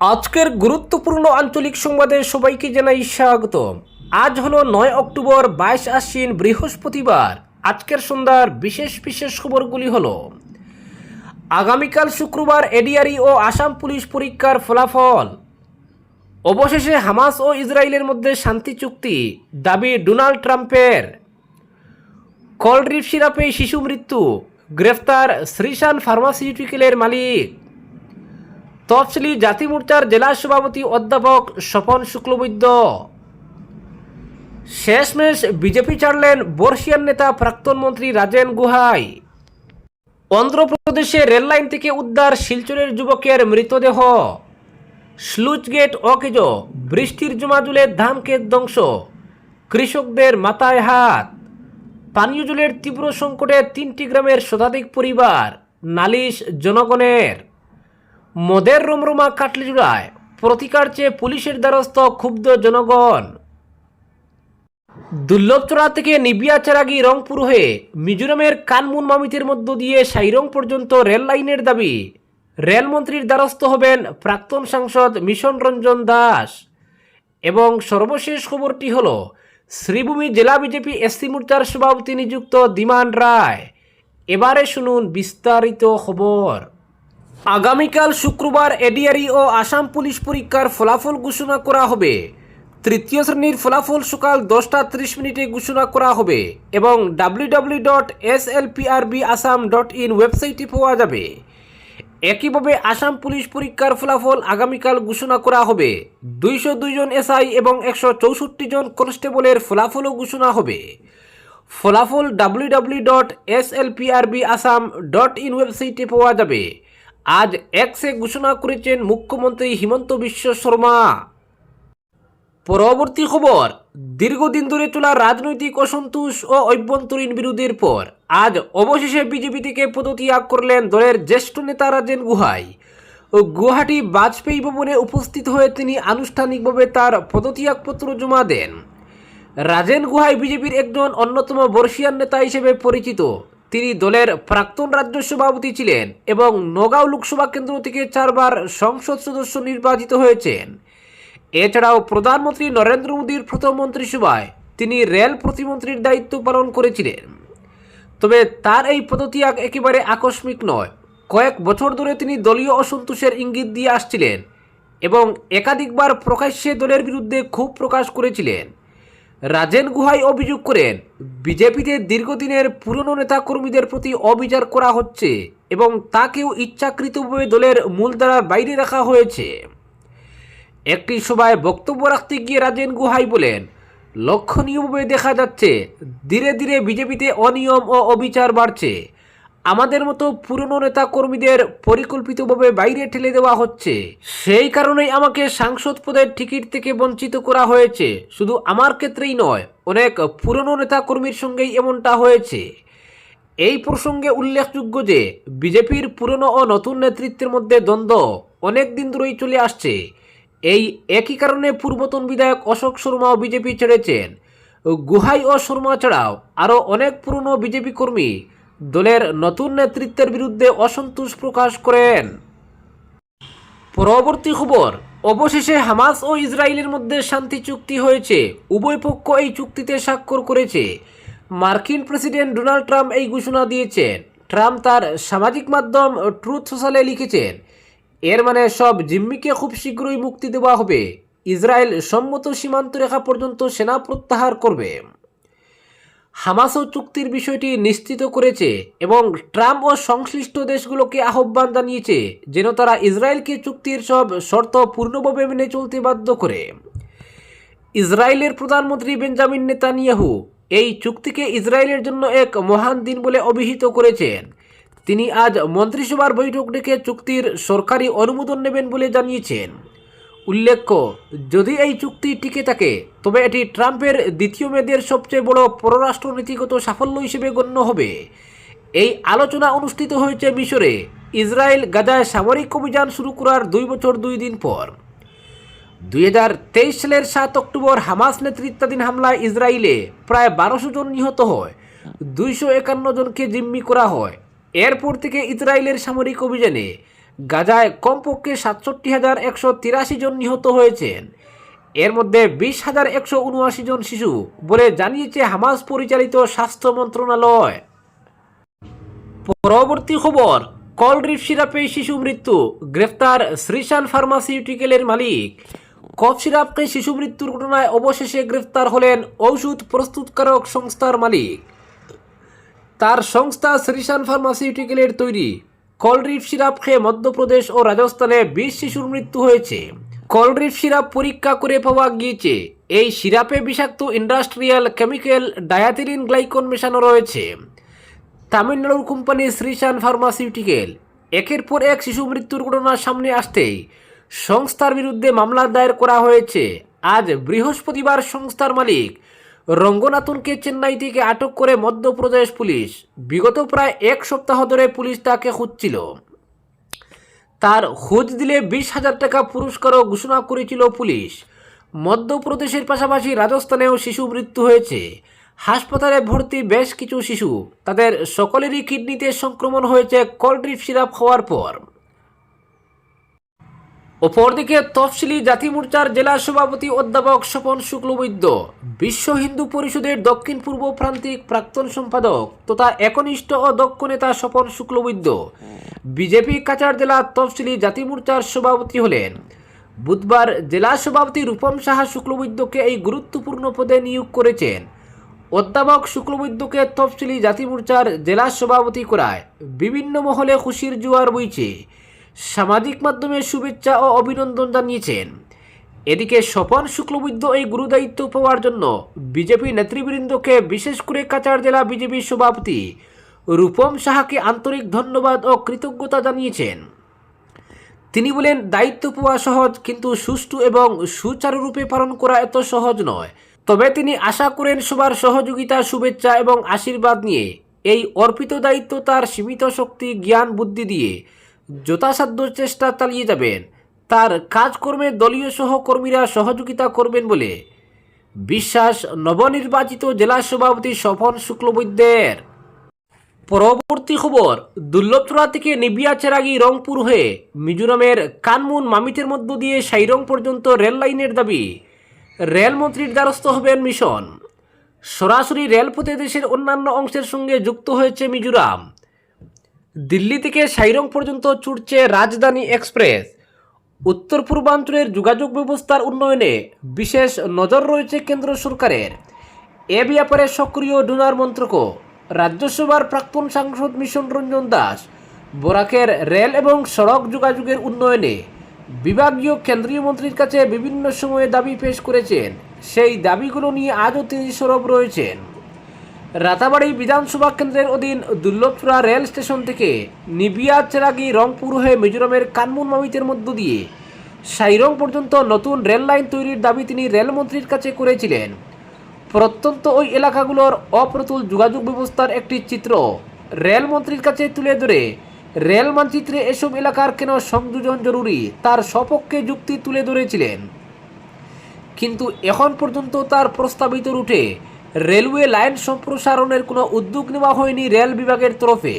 আজকের গুরুত্বপূর্ণ আঞ্চলিক সংবাদে সবাইকে জানাই স্বাগত আজ হলো নয় অক্টোবর, বাইশ আশ্বিন, বৃহস্পতিবার। আজকের সন্ধ্যার বিশেষ বিশেষ খবরগুলি হল, আগামীকাল শুক্রবার এডিআরই ও আসাম পুলিশ পরীক্ষার ফলাফল। অবশেষে হামাস ও ইসরায়েলের মধ্যে শান্তি চুক্তি, দাবি ডোনাল্ড ট্রাম্পের। কলড্রিপ সিরাপে শিশু মৃত্যু, গ্রেফতার শ্রীশান ফার্মাসিউটিক্যালের মালিক। তফসিলি জাতি মোর্চার জেলা সভাপতি অধ্যাপক স্বপন শুক্লবৈদ্য। শেষমেশ বিজেপি ছাড়লেন বর্ষিয়ান নেতা প্রাক্তন মন্ত্রী রাজেন গুহাই। অন্ধ্রপ্রদেশে রেললাইন থেকে উদ্ধার শিলচরের যুবকের মৃতদেহ। স্লুজ গেট অকেজ, বৃষ্টির জমাজুলে ধানক্ষেত ধ্বংস, কৃষকদের মাথায় হাত। পানীয় জলের তীব্র সংকটে তিনটি গ্রামের শতাধিক পরিবার নালিশ জনগণের। মদের রমরমা কাটলিজুড়ায় প্রতিকার চেয়ে পুলিশের দ্বারস্থ ক্ষুব্ধ জনগণ। দুর্লভচড়া থেকে নিবিয়াচারাগি রংপুর হয়ে মিজোরামের কানমুন মামিতের মধ্য দিয়ে সাইরং পর্যন্ত রেল লাইনের দাবি। রেলমন্ত্রীর দ্বারস্থ হবেন প্রাক্তন সাংসদ মিশন রঞ্জন দাস। এবং সর্বশেষ খবরটি হল, শ্রীভূমি জেলা বিজেপি এসসি মোর্চার সভাপতি নিযুক্ত দিমান রায়। এবারে শুনুন বিস্তারিত খবর। আগামীকাল শুক্রবার এডিআরই ও আসাম পুলিশ পরীক্ষার ফলাফল ঘোষণা করা হবে। তৃতীয় শ্রেণির ফলাফল সকাল দশটা ত্রিশ মিনিটে ঘোষণা করা হবে এবং W dot S L PRB Assam dot in ওয়েবসাইটে পাওয়া যাবে। একইভাবে আসাম পুলিশ পরীক্ষার ফলাফল আগামীকাল ঘোষণা করা হবে। দুইশো দুইজন এসআই এবং একশো চৌষট্টি জন কনস্টেবলের ফলাফলও ঘোষণা হবে। ফলাফল W W dot S L PRB Assam dot in ওয়েবসাইটে পাওয়া যাবে। আজ এক্সে ঘোষণা করেছেন মুখ্যমন্ত্রী হিমন্ত বিশ্ব শর্মা। পরবর্তী খবর, দীর্ঘদিন ধরে চলা রাজনৈতিক অসন্তোষ ও অভ্যন্তরীণ বিরোধের পর আজ অবশেষে বিজেপি থেকে পদত্যাগ করলেন দলের জ্যেষ্ঠ নেতা রাজেন গুহাই। ও গুয়াহাটি বাজপেয়ী ভবনে উপস্থিত হয়ে তিনি আনুষ্ঠানিকভাবে তার পদত্যাগপত্র জমা দেন। রাজেন গুহাই বিজেপির একজন অন্যতম বর্ষিয়ান নেতা হিসেবে পরিচিত। তিনি দলের প্রাক্তন রাজ্য সভাপতি ছিলেন এবং নগাঁও লোকসভা কেন্দ্র থেকে চারবার সংসদ সদস্য নির্বাচিত হয়েছেন। এছাড়াও প্রধানমন্ত্রী নরেন্দ্র মোদীর প্রথম মন্ত্রিসভায় তিনি রেল প্রতিমন্ত্রীর দায়িত্ব পালন করেছিলেন। তবে তার এই পদত্যাগ একেবারে আকস্মিক নয়। কয়েক বছর ধরে তিনি দলীয় অসন্তোষের ইঙ্গিত দিয়ে আসছিলেন এবং একাধিকবার প্রকাশ্যে দলের বিরুদ্ধে ক্ষোভ প্রকাশ করেছিলেন। রাজেন গুহাই অভিযোগ করেন, বিজেপিতে দীর্ঘদিনের পুরনো নেতাকর্মীদের প্রতি অবিচার করা হচ্ছে এবং তাকেও ইচ্ছাকৃতভাবে দলের মূলধারার বাইরে রাখা হয়েছে। একটি সভায় বক্তব্য রাখতে গিয়ে রাজেন গুহাই বলেন, লক্ষণীয়ভাবে দেখা যাচ্ছে, ধীরে ধীরে বিজেপিতে অনিয়ম ও অবিচার বাড়ছে। আমাদের মতো পুরনো নেতা কর্মীদের পরিকল্পিতভাবে বাইরে ঠেলে দেওয়া হচ্ছে। সেই কারণেই আমাকে সাংসদ পদের টিকিট থেকে বঞ্চিত করা হয়েছে। শুধু আমার ক্ষেত্রেই নয়, অনেক পুরনো নেতা কর্মীর সঙ্গেই এমনটা হয়েছে। এই প্রসঙ্গে উল্লেখযোগ্য যে, বিজেপির পুরনো ও নতুন নেতৃত্বের মধ্যে দ্বন্দ্ব অনেক দিন ধরেই চলে আসছে। এই একই কারণে পূর্বতন বিধায়ক অশোক শর্মাও বিজেপি ছেড়েছেন। গুহাই ও শর্মা ছাড়াও আরও অনেক পুরনো বিজেপি কর্মী দলের নতুন নেতৃত্বের বিরুদ্ধে অসন্তোষ প্রকাশ করেন। পরবর্তী খবর, অবশেষে হামাস ও ইসরায়েলের মধ্যে শান্তি চুক্তি হয়েছে। উভয় পক্ষ এই চুক্তিতে স্বাক্ষর করেছে। মার্কিন প্রেসিডেন্ট ডোনাল্ড ট্রাম্প এই ঘোষণা দিয়েছেন। ট্রাম্প তার সামাজিক মাধ্যম ট্রুথ সোশ্যালে লিখেছেন, এর মানে সব জিম্মিকে খুব শীঘ্রই মুক্তি দেওয়া হবে। ইসরায়েল সম্মত সীমান্ত রেখা পর্যন্ত সেনা প্রত্যাহার করবে। হামাসও চুক্তির বিষয়টি নিশ্চিত করেছে এবং ট্রাম্প ও সংশ্লিষ্ট দেশগুলোকে আহ্বান জানিয়েছে যেন তারা ইসরায়েলকে চুক্তির সব শর্ত পূর্ণভাবে মেনে চলতে বাধ্য করে। ইসরায়েলের প্রধানমন্ত্রী বেঞ্জামিন নেতানিয়াহু এই চুক্তিকে ইসরায়েলের জন্য এক মহান দিন বলে অভিহিত করেছেন। তিনি আজ মন্ত্রিসভার বৈঠক ডেকে চুক্তির সরকারি অনুমোদন নেবেন বলে জানিয়েছেন। উল্লেখ্য, যদি এই চুক্তি টিকে থাকে, তবে এটি ট্রাম্পের দ্বিতীয় মেয়াদের সবচেয়ে বড় পররাষ্ট্রনীতিগত সাফল্য হিসেবে গণ্য হবে। এই আলোচনা অনুষ্ঠিত হয়েছে মিশরে। ইসরায়েল গাজায় সামরিক অভিযান শুরু করার দুই বছর দুই দিন পর। দুই হাজার তেইশ সালের সাত অক্টোবর হামাস নেতৃত্বাধীন হামলায় ইসরায়েলে প্রায় বারোশো জন নিহত হয়, দুইশো একান্ন জনকে জিম্মি করা হয়। এরপর থেকে ইসরায়েলের সামরিক অভিযানে গাজায় কমপক্ষে সাতষট্টি হাজার একশো তিরাশি জন নিহত হয়েছেন। এর মধ্যে বিশ হাজার একশো উনআশি জন শিশু বলে জানিয়েছে হামাস পরিচালিত স্বাস্থ্য মন্ত্রণালয়। পরবর্তী খবর কলড্রিপ সিরাপে শিশু মৃত্যু, গ্রেফতার শ্রীশান ফার্মাসিউটিক্যালের মালিক। কফ সিরাপকে শিশু মৃত্যুর ঘটনায় অবশেষে গ্রেফতার হলেন ঔষধ প্রস্তুতকারক সংস্থার মালিক। তার সংস্থা শ্রীশান ফার্মাসিউটিক্যালের তৈরি। কলড্রিপ সিরাপ খেয়ে মধ্যপ্রদেশ ও রাজস্থানে বিশ শিশুর মৃত্যু হয়েছে। কলড্রিপ সিরাপ পরীক্ষা করে পাওয়া গিয়েছে। এই সিরাপে বিষাক্ত ইন্ডাস্ট্রিয়াল কেমিক্যাল ডায়াথিলিন গ্লাইকন মেশানো রয়েছে। তামিলনাড়ুর কোম্পানি শ্রীশান ফার্মাসিউটিক্যাল। একের পর এক শিশু মৃত্যুর ঘটনা সামনে আসতেই সংস্থার বিরুদ্ধে মামলা দায়ের করা হয়েছে। আজ বৃহস্পতিবার সংস্থার মালিক রঙ্গনাথনকে চেন্নাই থেকে আটক করে মধ্যপ্রদেশ পুলিশ। বিগত প্রায় এক সপ্তাহ ধরে পুলিশ তাকে খুঁজছিল। তার খোঁজ দিলে বিশ হাজার টাকা পুরস্কারও ঘোষণা করেছিল পুলিশ। মধ্যপ্রদেশের পাশাপাশি রাজস্থানেও শিশু মৃত্যু হয়েছে। হাসপাতালে ভর্তি বেশ কিছু শিশু। তাদের সকলেরই কিডনিতে সংক্রমণ হয়েছে, কলড্রিপ সিরাপ খাওয়ার পর। অপরদিকে তফসিলি জাতি মোর্চার জেলা সভাপতি অধ্যাপক স্বপন শুক্লবৈদ্য, বিশ্ব হিন্দু পরিষদের দক্ষিণ পূর্ব প্রান্তিক প্রাক্তন সম্পাদক তথা একনিষ্ঠ ও দক্ষ নেতা স্বপন শুক্লবৈদ্য, বিজেপি কাচার জেলা তফসিলি জাতি মোর্চার সভাপতি হলেন। বুধবার জেলা সভাপতি রূপম সাহা শুক্লবৈদ্যকে এই গুরুত্বপূর্ণ পদে নিয়োগ করেছেন। অধ্যাপক শুক্লবৈদ্যকে তফসিলি জাতি মোর্চার জেলা সভাপতি করায় বিভিন্ন মহলে খুশির জোয়ার বইছে। সামাজিক মাধ্যমে শুভেচ্ছা ও অভিনন্দন জানিয়েছেন। এদিকে স্বপন শুক্লবৈদ্য এই গুরুদায়িত্ব পাওয়ার জন্য বিজেপি নেতৃবৃন্দকে বিশেষ করে কাচার জেলা বিজেপি সভাপতি রূপম সাহাকে আন্তরিক ধন্যবাদ ও কৃতজ্ঞতা জানিয়েছেন। তিনি বলেন, দায়িত্ব পাওয়া সহজ, কিন্তু সুষ্ঠু এবং সুচারুরূপে পালন করা এত সহজ নয়। তবে তিনি আশা করেন সবার সহযোগিতা, শুভেচ্ছা এবং আশীর্বাদ নিয়ে এই অর্পিত দায়িত্ব তার সীমিত শক্তি, জ্ঞান, বুদ্ধি দিয়ে যথাসাধ্য চেষ্টা চালিয়ে যাবেন। তার কাজকর্মে দলীয় সহকর্মীরা সহযোগিতা করবেন বলে বিশ্বাস নবনির্বাচিত জেলা সভাপতি স্বপন শুক্লবৈদ্যের। পরবর্তী খবর, দুর্লভচড়া থেকে নিবিয়া চেরাগি রংপুর হয়ে মিজোরামের কানমুন মামিতের মধ্য দিয়ে সাইরং পর্যন্ত রেল লাইনের দাবি। রেলমন্ত্রীর দ্বারস্থ হবেন মিশন। সরাসরি রেলপথে দেশের অন্যান্য অংশের সঙ্গে যুক্ত হয়েছে মিজোরাম। দিল্লি থেকে সাইরং পর্যন্ত ছুটছে রাজধানী এক্সপ্রেস। উত্তর পূর্বাঞ্চলের যোগাযোগ ব্যবস্থার উন্নয়নে বিশেষ নজর রয়েছে কেন্দ্র সরকারের। এ ব্যাপারে সক্রিয় ডোনার মন্ত্রক, রাজ্যসভার প্রাক্তন সাংসদ মিশন রঞ্জন দাস, বরাকের রেল এবং সড়ক যোগাযোগের উন্নয়নে বিভাগীয় কেন্দ্রীয় মন্ত্রীর কাছে বিভিন্ন সময়ে দাবি পেশ করেছেন। সেই দাবিগুলো নিয়ে আজও তিনি সরব রয়েছেন। রাতাবাড়ি বিধানসভা কেন্দ্রের অধীন দুর্লভপুরা রেল স্টেশন থেকে নিবিয়া চেরাগি রংপুর হয়ে মিজোরামের কানমুন মামিতের মধ্য দিয়ে সাইরং পর্যন্ত নতুন রেল লাইন তৈরির দাবি তিনি রেলমন্ত্রীর কাছে করেছিলেন। প্রত্যন্ত ওই এলাকাগুলোর অপ্রতুল যোগাযোগ ব্যবস্থার একটি চিত্র। রেলমন্ত্রীর কাছে তুলে ধরে, রেল মানচিত্রে এসব এলাকার কেন সংযোজন জরুরি তার সপক্ষে যুক্তি তুলে ধরেছিলেন। কিন্তু এখন পর্যন্ত তার প্রস্তাবিত রুটে রেলওয়ে লাইন সম্প্রসারণের কোনো উদ্যোগ নেওয়া হয়নি রেল বিভাগের তরফে।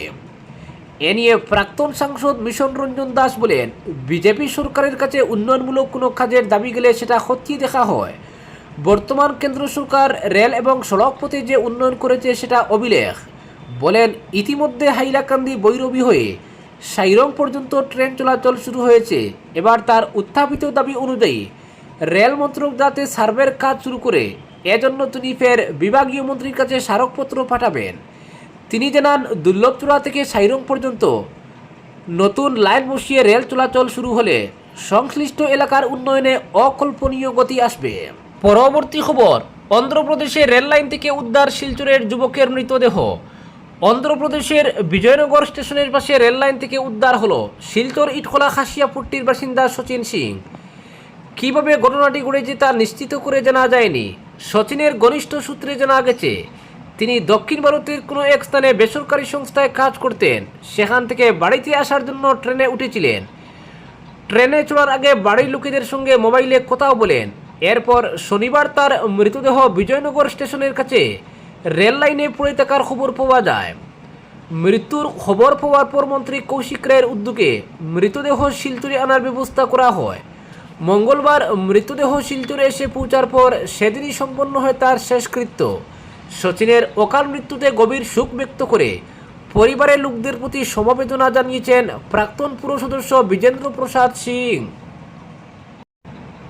এ নিয়ে প্রাক্তন সাংসদ মিশন রঞ্জন দাস বলেন, বিজেপি সরকারের কাছে উন্নয়নমূলক কোনো কাজের দাবি গেলে সেটা খতিয়ে দেখা হয়। বর্তমান কেন্দ্র সরকার রেল এবং সড়ক পথে যে উন্নয়ন করেছে সেটা অভিলেখ। বলেন, ইতিমধ্যে হাইলাকান্দি বৈরবী হয়ে সাইরং পর্যন্ত ট্রেন চলাচল শুরু হয়েছে। এবার তার উত্থাপিত দাবি অনুযায়ী রেল মন্ত্রক যাতে সার্ভের কাজ শুরু করে এজন্য তিনি ফের বিভাগীয় মন্ত্রীর কাছে স্মারকপত্র পাঠাবেন। তিনি জানান, দুর্লভচূড়া থেকে সাইরং পর্যন্ত নতুন লাইন বসিয়ে রেল চলাচল শুরু হলে সংশ্লিষ্ট এলাকার উন্নয়নে অকল্পনীয় গতি আসবে। পরবর্তী খবর অন্ধ্রপ্রদেশে রেল লাইন থেকে উদ্ধার শিলচরের যুবকের মৃতদেহ। অন্ধ্রপ্রদেশের বিজয়নগর স্টেশনের পাশে রেল লাইন থেকে উদ্ধার হলো শিলচর ইটখোলা খাসিয়াপট্টির বাসিন্দা সচিন সিং। কীভাবে ঘটনাটি ঘটেছে তা নিশ্চিত করে জানা যায়নি। সচিনের ঘনিষ্ঠ সূত্রে জানা গেছে, তিনি দক্ষিণ ভারতের কোনো এক স্থানে বেসরকারি সংস্থায় কাজ করতেন, সেখান থেকে বাড়িতে আসার জন্য ট্রেনে উঠেছিলেন। ট্রেনে চড়ার আগে বাড়ির লোকেদের সঙ্গে মোবাইলে কথাও বলেন। এরপর শনিবার তার মৃতদেহ বিজয়নগর স্টেশনের কাছে রেল লাইনে পড়ে থাকার খবর পাওয়া যায়। মৃত্যুর খবর পাওয়ার পর মন্ত্রী কৌশিক রায়ের উদ্যোগে মৃতদেহ শিলচরে আনার ব্যবস্থা করা হয়। মঙ্গলবার মৃতদেহ শিলচরে এসে পৌঁছার পর সেদিনই সম্পন্ন হয় তার শেষকৃত্য সচিনের অকাল মৃত্যুতে গভীর শোক ব্যক্ত করে পরিবারের লোকদের প্রতি সমবেদনা জানিয়েছেন প্রাক্তন পুর সদস্য বিজেন্দ্র প্রসাদ সিং।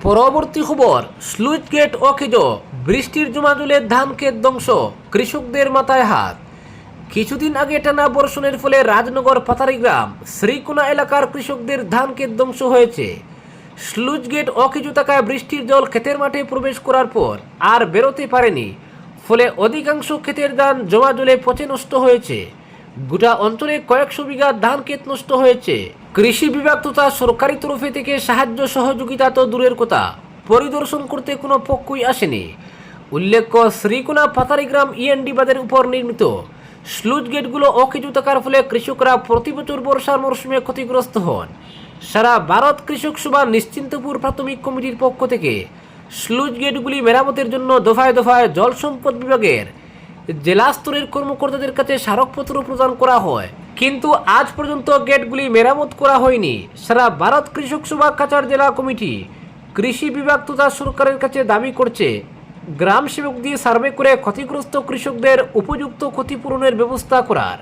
পরবর্তী খবর স্লুইস গেট অকেজ, বৃষ্টির জমা জলে ধান ক্ষেত ধ্বংস, কৃষকদের মাথায় হাত। কিছুদিন আগে টানা বর্ষণের ফলে রাজনগর পাতারি গ্রাম শ্রীকোনা এলাকার কৃষকদের ধান ক্ষেত ধ্বংস হয়েছে। স্লুইস গেট অকেজু থাকায় বৃষ্টির জল ক্ষেতের মাঠে প্রবেশ করার পর আর বেরোতে পারেনি। ফলে অধিকাংশ ক্ষেতের ধান জমা জলে পচে নষ্ট হয়েছে। গোটা অঞ্চলে কয়েকশো বিঘা ধান ক্ষেত নষ্ট হয়েছে। কৃষি বিভাগ তথা সরকারি তরফে থেকে সাহায্য সহযোগিতা তো দূরের কথা। পরিদর্শন করতে কোনো পক্ষই আসেনি। উল্লেখ্য, শ্রীকোনা পাতারি গ্রাম ইএনডি বাদের উপর নির্মিত স্লুজ গেটগুলো অকেজু থাকার ফলে কৃষকরা প্রতি বছর বর্ষার মরশুমে ক্ষতিগ্রস্ত হন। সারা ভারত কৃষক সভা নিশ্চিন্তপুর প্রাথমিক কমিটির পক্ষ থেকে স্লুজ গেটগুলি মেরামতের জন্য দফায় দফায় জল সম্পদ বিভাগের জেলা স্তরের কর্মকর্তাদের কাছে স্মারকপত্র প্রদান করা হয়। কিন্তু আজ পর্যন্ত গেটগুলি মেরামত করা হয়নি। সারা ভারত কৃষক সভা কাছাড় জেলা কমিটি কৃষি বিভাগ তথা সরকারের কাছে দাবি করছে, গ্রাম সেবক দিয়ে সার্ভে করে ক্ষতিগ্রস্ত কৃষকদের উপযুক্ত ক্ষতিপূরণের ব্যবস্থা করার।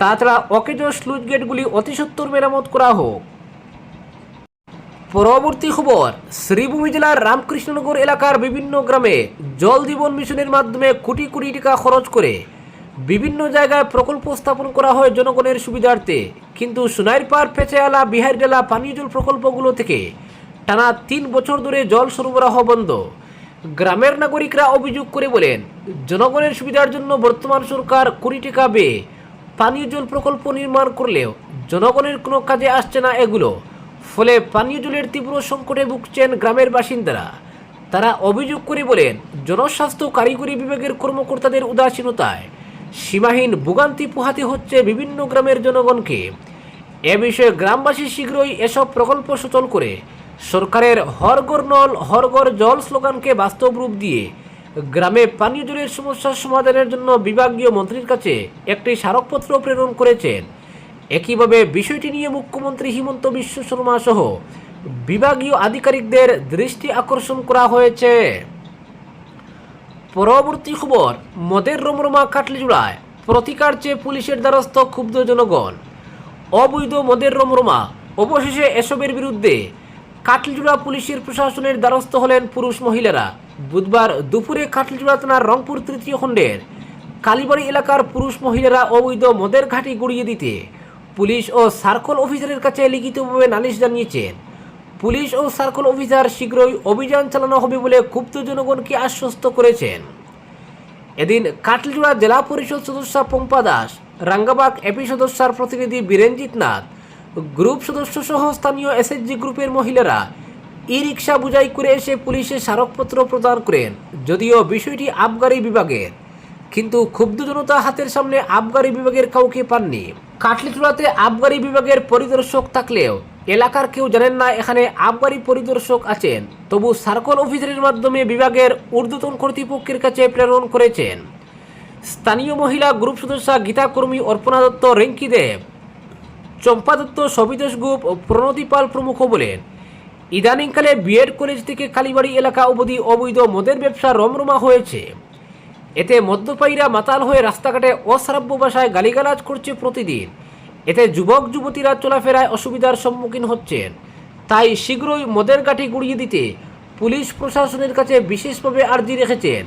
তাছাড়া অকেজ স্লুজ গেটগুলি অতি সত্তর মেরামত করা হোক। পরবর্তী খবর, শ্রীভূমি জেলার রামকৃষ্ণনগর এলাকার বিভিন্ন গ্রামে জল জীবন মিশনের মাধ্যমে কোটি কোটি টাকা খরচ করে বিভিন্ন জায়গায় প্রকল্প স্থাপন করা হয় জনগণের সুবিধার্থে। কিন্তু সোনাইর পাড় পেঁচায়ালা বিহারডালা পানীয় জল প্রকল্পগুলো থেকে টানা তিন বছর ধরে জল সরবরাহ বন্ধ। গ্রামের নাগরিকরা অভিযোগ করে বলেন, জনগণের সুবিধার জন্য বর্তমান সরকার কোটি টাকা বেয়ে পানীয় জল প্রকল্প নির্মাণ করলেও জনগণের কোনো কাজে আসছে না এগুলো। ফলে পানীয় জলের তীব্র সংকটে ভুগছেন গ্রামের বাসিন্দারা। তারা অভিযোগ করে বলেন, জনস্বাস্থ্য কারিগরি বিভাগের কর্মকর্তাদের উদাসীনতায় সীমাহীন ভোগান্তি পোহাতে হচ্ছে বিভিন্ন গ্রামের জনগণকে। এ বিষয়ে গ্রামবাসী শীঘ্রই এসব প্রকল্প সচল করে সরকারের হরগর নল, হরগর জল স্লোগানকে বাস্তব রূপ দিয়ে গ্রামে পানীয় জলের সমস্যার সমাধানের জন্য বিভাগীয় মন্ত্রীর কাছে একটি স্মারকপত্র প্রেরণ করেছেন। একইভাবে বিষয়টি নিয়ে মুখ্যমন্ত্রী হিমন্ত বিশ্ব শর্মা সহ বিভাগীয় আধিকারিকদের দৃষ্টি আকর্ষণ করা হয়েছে। পরবর্তী খবর, মদের রমরমা কাটলিজুড়ায় প্রতিকার চেয়ে পুলিশের দ্বারস্থ ক্ষুব্ধ জনগণ। অবৈধ মদের রমরমা, অবশেষে এসবের বিরুদ্ধে কাটলিজুড়া পুলিশের প্রশাসনের দ্বারস্থ হলেন পুরুষ মহিলারা। বুধবার দুপুরে কাটলিজুড়া থানার রংপুর তৃতীয় খণ্ডের কালীবাড়ি এলাকার পুরুষ মহিলারা অবৈধ মদের ঘাঁটি গড়িয়ে দিতে পুলিশ ও সার্কল অফিসারের কাছে লিখিতভাবে নালিশ জানিয়েছেন পুলিশ ও সার্কল অফিসার শীঘ্রই অভিযান চালানো হবে বলে ক্ষুব্ধ জনগণকে আশ্বস্ত করেছেন। এদিন কাটলিজোড়া জেলা পরিষদ সদস্য পম্পা দাস, রাঙ্গাবাগ এপি সদস্যার প্রতিনিধি বীরেনজিৎ নাথ, গ্রুপ সদস্য সহ স্থানীয় এসএসজি গ্রুপের মহিলারা ই রিক্সা বুঝাই করে এসে পুলিশে স্মারকপত্র প্রদান করেন, যদিও বিষয়টি আবগারি বিভাগের। কিন্তু ক্ষুব্ধ জনতা হাতের সামনে আবগারি বিভাগের কাউকে পাননি। কাটলিচুড়াতে আবগারি বিভাগের পরিদর্শক থাকলেও এলাকার কেউ জানেন না এখানে আবগারি পরিদর্শক আছেন। তবু সার্কল অফিসারের মাধ্যমে বিভাগের ঊর্ধ্বতন কর্তৃপক্ষের কাছে প্রেরণ করেছেন। স্থানীয় মহিলা গ্রুপ সদস্য গীতা কর্মী অর্পণা দত্ত, রেঙ্কি দেব, চম্পা দত্ত, সবিতোষ গুপ প্রণতি পাল প্রমুখ বলেন, ইদানিংকালে বিএড কলেজ থেকে কালীবাড়ি এলাকা অবধি অবৈধ মদের ব্যবসা রমরমা হয়েছে। এতে মদ্যপায়ীরা মাতাল হয়ে রাস্তাঘাটে অশ্রাব্য ভাষায় গালিগালাজ করছে প্রতিদিন। এতে যুবক, যুবতীরা চলাফেরায় অসুবিধার সম্মুখীন হচ্ছেন। তাই শীঘ্রই মদের গাঠি গুড়িয়ে দিতে পুলিশ প্রশাসনের কাছে বিশেষভাবে আর্জি রেখেছেন।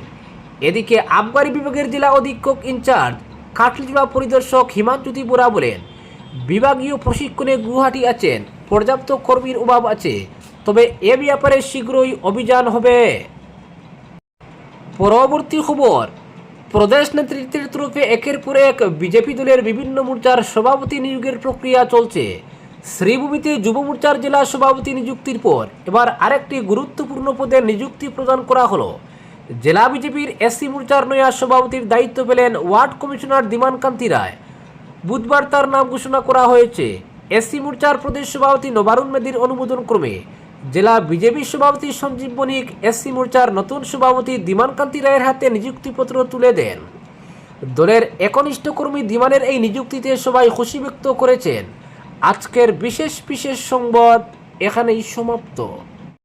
এদিকে আবগারি বিভাগের জেলা অধীক্ষক ইনচার্জ কাটলিজোড়া পরিদর্শক হিমাঞ্চুতি বোরা বলেন, বিভাগীয় প্রশিক্ষণে গুয়াহাটি আছেন, পর্যাপ্ত কর্মীর অভাব আছে, তবে এ ব্যাপারে শীঘ্রই অভিযান হবে। পরবর্তী খবর, প্রদেশ নেতৃত্বের তরফে একের পর এক বিজেপি দলের বিভিন্ন মোর্চার সভাপতি নিয়োগের প্রক্রিয়া চলছে। শ্রীভূমিতে যুব মোর্চার জেলা সভাপতি নিযুক্তির পর এবার আরেকটি গুরুত্বপূর্ণ পদে নিযুক্তি প্রদান করা হলো। জেলা বিজেপির এসসি মোর্চার নয়া সভাপতির দায়িত্ব পেলেন ওয়ার্ড কমিশনার দিমান কান্তি রায়। বুধবার তার নাম ঘোষণা করা হয়েছে। এসসি মোর্চার প্রদেশ সভাপতি নবারুণ মেদির অনুমোদন ক্রমে জেলা বিজেপি সভাপতি সঞ্জীব বণিক এসসি মোর্চার নতুন সভাপতি দিমানকান্তি রায়ের হাতে নিযুক্তিপত্র তুলে দেন। দলের একনিষ্ঠ কর্মী দিমানের এই নিযুক্তিতে সবাই খুশি ব্যক্ত করেছেন। আজকের বিশেষ বিশেষ সংবাদ এখানেই সমাপ্ত।